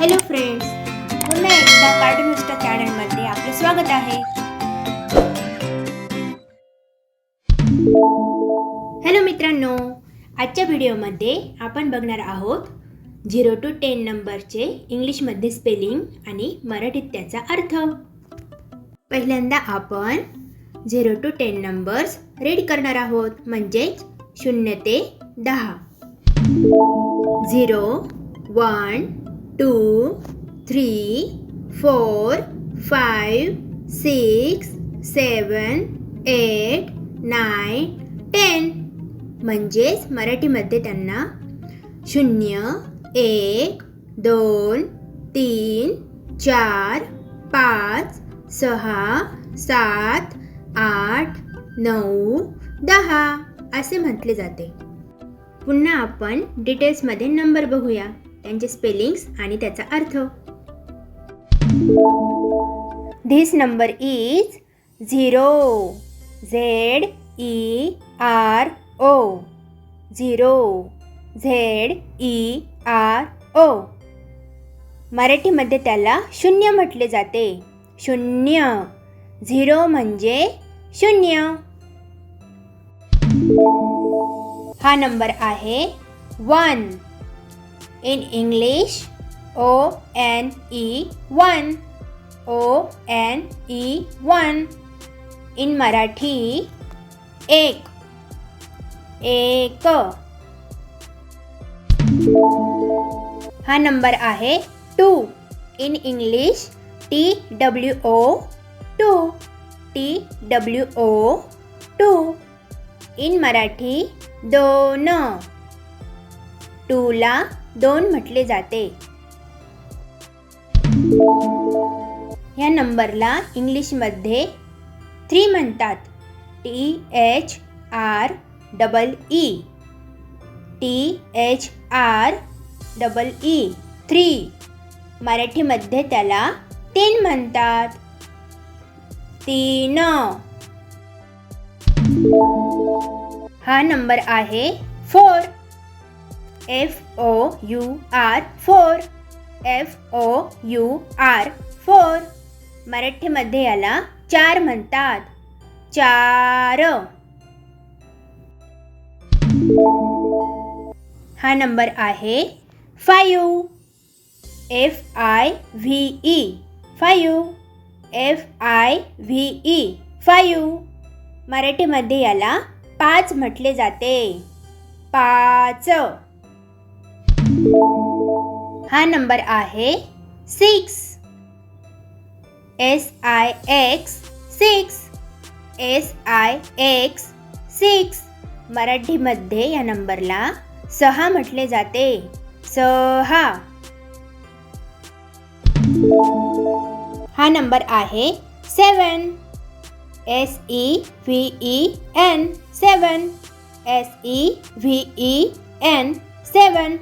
Hello friends पुन्हा एकदा cartoon चॅनलमध्ये आपले स्वागत आहे. हॅलो मित्रांनो. आजच्या व्हिडिओमध्ये आपण बघणार आहोत झिरो टू टेन नंबरचे इंग्लिशमध्ये स्पेलिंग आणि मराठीत त्याचा अर्थ. पहिल्यांदा आपण zero to ten numbers read करणार आहोत. म्हणजेच शून्य ते दहा. Zero one two three four five six seven eight nine ten. म्हणजेच मराठीमध्ये त्यांना शून्य एक दोन तीन चार पाच सहा सात आठ नऊ दहा असे म्हटले जाते. पुन्हा आपण डिटेल्समध्ये नंबर बघूया. त्यांचे स्पेलिंग्स आणि त्याचा अर्थ. This number is zero Z E R O zero Z E R O मराठीमध्ये त्याला शून्य म्हटले जाते. शून्य. झिरो म्हणजे शून्य. हा नंबर आहे one in English O N E one O N E one in Marathi एक एक हा नंबर आहे two in English T W O two T W O two in Marathi दोन टूला दोन म्हटले जाते. ह्या नंबरला इंग्लिशमध्ये थ्री म्हणतात. T H R double E T H R double E three मराठीमध्ये त्याला तीन म्हणतात. तीन. हा नंबर आहे four F O U R four F O U R four मराठीमध्ये याला चार म्हणतात. चार. हा नंबर आहे five. F I V E five. F I V E five. मराठीमध्ये याला पाच म्हटले जाते. पाच. हा नंबर आहे six. S I X six. S I X six. मराठीमध्ये या नंबरला सहा म्हटले जाते. सहा. हा नंबर आहे seven. S E V E N seven. S E V E N seven.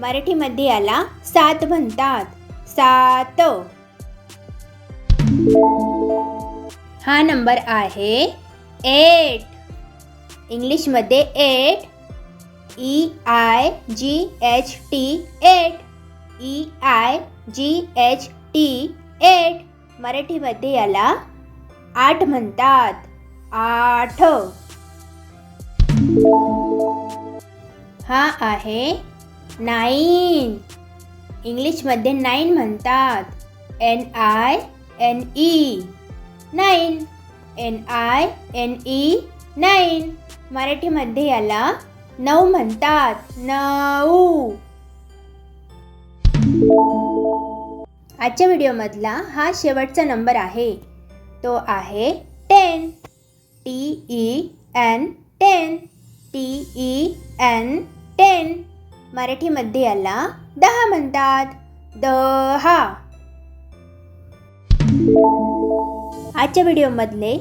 मराठीमध्ये याला सात म्हणतात. सात. हा नंबर आहे एट. इंग्लिशमध्ये eight. E I G H T eight. E I G H T eight. मराठीमध्ये याला आठ म्हणतात. आठ. हा आहे नाईन. इंग्लिशमध्ये नाईन म्हणतात. N I N E. Nine. N I N E nine. मराठीमध्ये याला नऊ म्हणतात. नऊ. आजच्या व्हिडिओमधला हा शेवटचा नंबर आहे. तो आहे ten. T E N ten. T E N ten. मराठीमध्ये याला दहा म्हणतात. दहा. आजच्या व्हिडिओमधले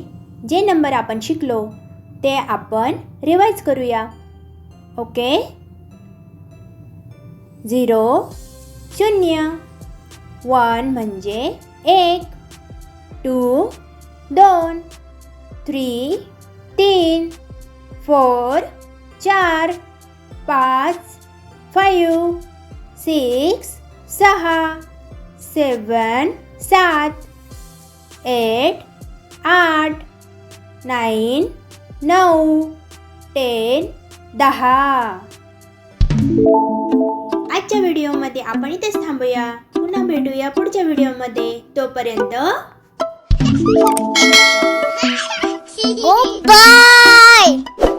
जे नंबर आपण शिकलो ते आपण रिवाईज करूया. ओके? झिरो शून्य. वन म्हणजे एक. टू दोन. थ्री तीन. फोर चार पाच. फाईव्ह सिक्स सहा सेवन सात एट आठ नाईन नऊ टेन दहा. आजच्या व्हिडिओमध्ये आपण इथेच थांबूया. पुन्हा भेटूया पुढच्या व्हिडिओमध्ये. तोपर्यंत Goodbye.